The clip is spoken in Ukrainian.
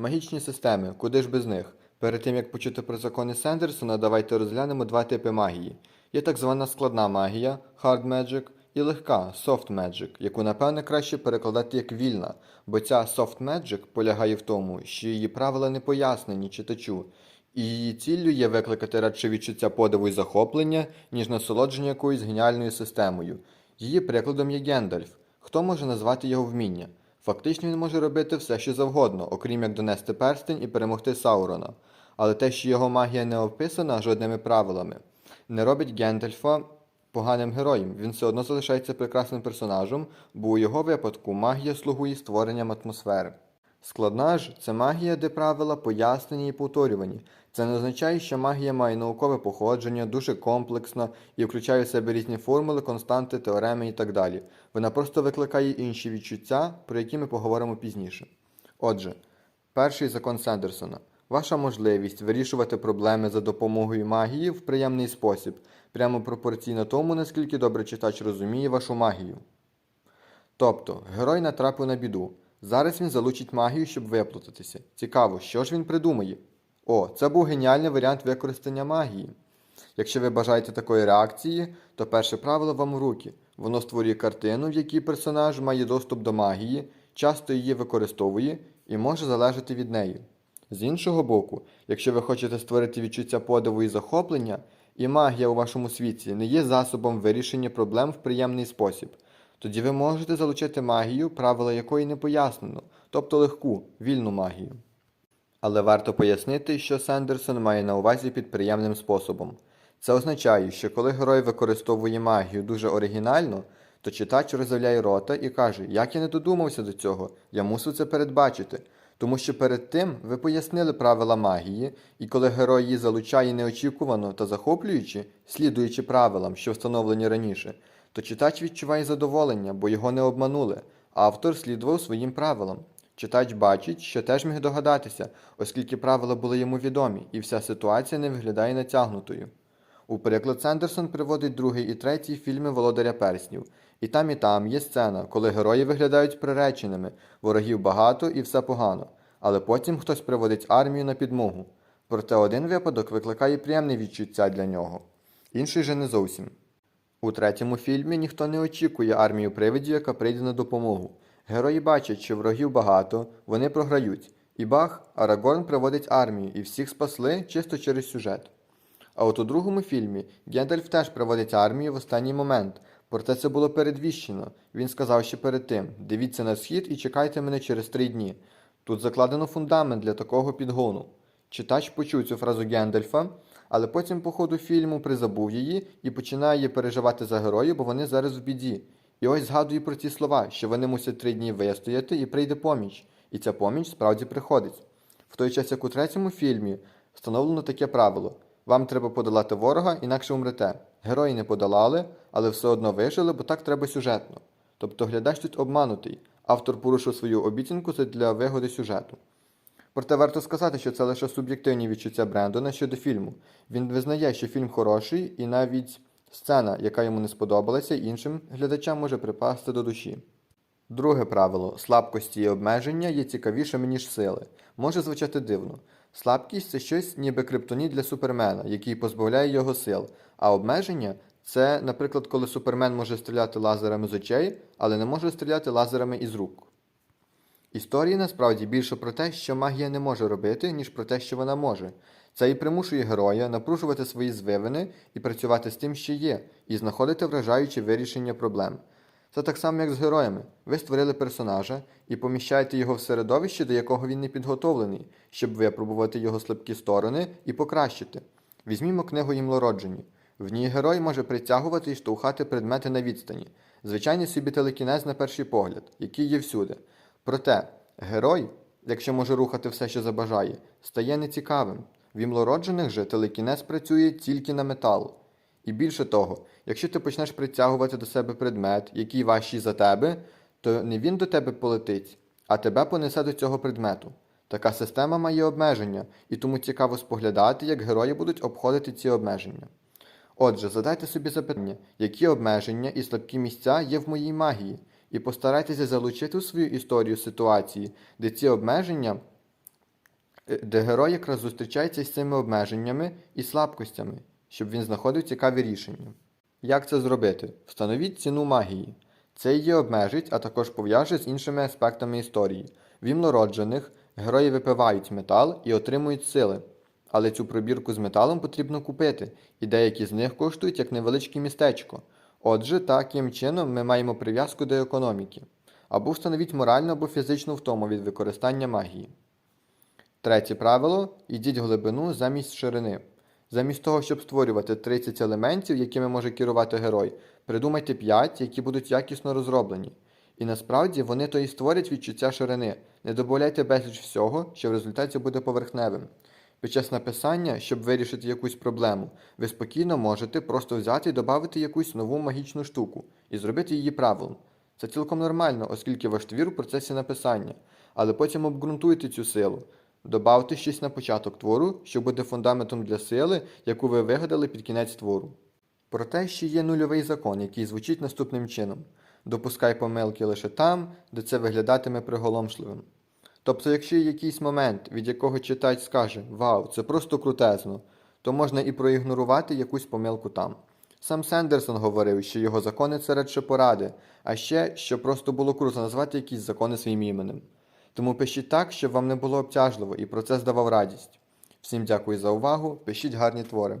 Магічні системи, куди ж без них? Перед тим як почути про закони Сендерсона, давайте розглянемо два типи магії. Є так звана складна магія Hard Magic і легка Soft Magic, яку напевне краще перекладати як вільна, бо ця Soft Magic полягає в тому, що її правила не пояснені читачу, і її ціллю є викликати радше відчуття подиву і захоплення, ніж насолодження якоюсь геніальною системою. Її прикладом є Гендальф. Хто може назвати його вміння? Фактично він може робити все, що завгодно, окрім як донести перстень і перемогти Саурона. Але те, що його магія не описана жодними правилами, не робить Гендальфа поганим героєм. Він все одно залишається прекрасним персонажем, бо у його випадку магія слугує створенням атмосфери. Складна ж це магія, де правила пояснені і повторювані. Це не означає, що магія має наукове походження, дуже комплексна і включає в себе різні формули, константи, теореми і так далі. Вона просто викликає інші відчуття, про які ми поговоримо пізніше. Отже, перший закон Сендерсона. Ваша можливість вирішувати проблеми за допомогою магії в приємний спосіб, прямо пропорційно тому, наскільки добре читач розуміє вашу магію. Тобто, герой натрапив на біду. Зараз він залучить магію, щоб виплутатися. Цікаво, що ж він придумає? О, це був геніальний варіант використання магії. Якщо ви бажаєте такої реакції, то перше правило вам у руки. Воно створює картину, в якій персонаж має доступ до магії, часто її використовує і може залежати від неї. З іншого боку, якщо ви хочете створити відчуття подиву і захоплення, і магія у вашому світі не є засобом вирішення проблем в приємний спосіб, тоді ви можете залучити магію, правила якої не пояснено, тобто легку, вільну магію. Але варто пояснити, що Сендерсон має на увазі під приємним способом. Це означає, що коли герой використовує магію дуже оригінально, то читач розявляє рота і каже, як я не додумався до цього, я мусив це передбачити. Тому що перед тим ви пояснили правила магії, і коли герой її залучає неочікувано та захоплюючи, слідуючи правилам, що встановлені раніше, то читач відчуває задоволення, бо його не обманули, автор слідував своїм правилам. Читач бачить, що теж міг догадатися, оскільки правила були йому відомі, і вся ситуація не виглядає натягнутою. У приклад Сендерсон приводить другий і третій фільми Володаря Перснів. І там, і там є сцена, коли герої виглядають приреченими, ворогів багато і все погано, але потім хтось приводить армію на підмогу. Проте один випадок викликає приємне відчуття для нього, інший же не зовсім. У третьому фільмі ніхто не очікує армію привидів, яка прийде на допомогу. Герої бачать, що ворогів багато, вони програють. І бах, Арагорн приводить армію, і всіх спасли чисто через сюжет. А от у другому фільмі Гендальф теж приводить армію в останній момент, проте це було передвіщено. Він сказав ще перед тим: дивіться на схід і чекайте мене через три дні. Тут закладено фундамент для такого підгону. Читач почув цю фразу Гендальфа, але потім по ходу фільму призабув її і починає переживати за героїв, бо вони зараз в біді. І ось згадує про ці слова, що вони мусять три дні вистояти і прийде поміч. І ця поміч справді приходить. В той час, як у третьому фільмі, встановлено таке правило: вам треба подолати ворога, інакше умрете. Герої не подолали, але все одно вижили, бо так треба сюжетно. Тобто глядач тут обманутий. Автор порушив свою обіцянку для вигоди сюжету. Проте варто сказати, що це лише суб'єктивні відчуття Брендона щодо фільму. Він визнає, що фільм хороший, і навіть сцена, яка йому не сподобалася, іншим глядачам може припасти до душі. Друге правило слабкості і обмеження є цікавішими, ніж сили. Може звучати дивно. Слабкість це щось ніби криптоніт для супермена, який позбавляє його сил, а обмеження це, наприклад, коли супермен може стріляти лазерами з очей, але не може стріляти лазерами із рук. Історії насправді більше про те, що магія не може робити, ніж про те, що вона може. Це і примушує героя напружувати свої звивини і працювати з тим, що є, і знаходити вражаючі вирішення проблем. Це так само, як з героями. Ви створили персонажа і поміщаєте його в середовище, до якого він не підготовлений, щоб випробувати його слабкі сторони і покращити. Візьмімо книгу «Імлороджені». В ній герой може притягувати і штовхати предмети на відстані, звичайний собі телекінез на перший погляд, який є всюди. Проте, герой, якщо може рухати все, що забажає, стає нецікавим. В імлороджених же телекінез працює тільки на метал. І більше того, якщо ти почнеш притягувати до себе предмет, який важчий за тебе, то не він до тебе полетить, а тебе понесе до цього предмету. Така система має обмеження, і тому цікаво споглядати, як герої будуть обходити ці обмеження. Отже, задайте собі запитання, які обмеження і слабкі місця є в моїй магії, і постарайтеся залучити у свою історію ситуації, де ці обмеження е, де герой якраз зустрічається з цими обмеженнями і слабкостями, щоб він знаходив цікаві рішення. Як це зробити? Встановіть ціну магії. Це її обмежить, а також пов'яже з іншими аспектами історії. В імнороджених герої випивають метал і отримують сили. Але цю пробірку з металом потрібно купити, і деякі з них коштують як невеличке містечко. Отже, таким чином ми маємо прив'язку до економіки. Або встановіть моральну або фізичну втому від використання магії. Третє правило ідіть глибину замість ширини. Замість того, щоб створювати 30 елементів, якими може керувати герой, придумайте 5, які будуть якісно розроблені. І насправді вони то і створять відчуття ширини. Не додавайте безліч всього, що в результаті буде поверхневим. Під час написання, щоб вирішити якусь проблему, ви спокійно можете просто взяти і додати якусь нову магічну штуку і зробити її правилом. Це цілком нормально, оскільки ваш твір у процесі написання, але потім обґрунтуйте цю силу. Добавте щось на початок твору, що буде фундаментом для сили, яку ви вигадали під кінець твору. Проте ще є нульовий закон, який звучить наступним чином: допускай помилки лише там, де це виглядатиме приголомшливим. Тобто, якщо є якийсь момент, від якого читач скаже Вау, це просто крутезно, то можна і проігнорувати якусь помилку там. Сам Сендерсон говорив, що його закони це радше поради, а ще, що просто було круто назвати якісь закони своїм іменем. Тому пишіть так, щоб вам не було обтяжливо і процес давав радість. Всім дякую за увагу, пишіть гарні твори.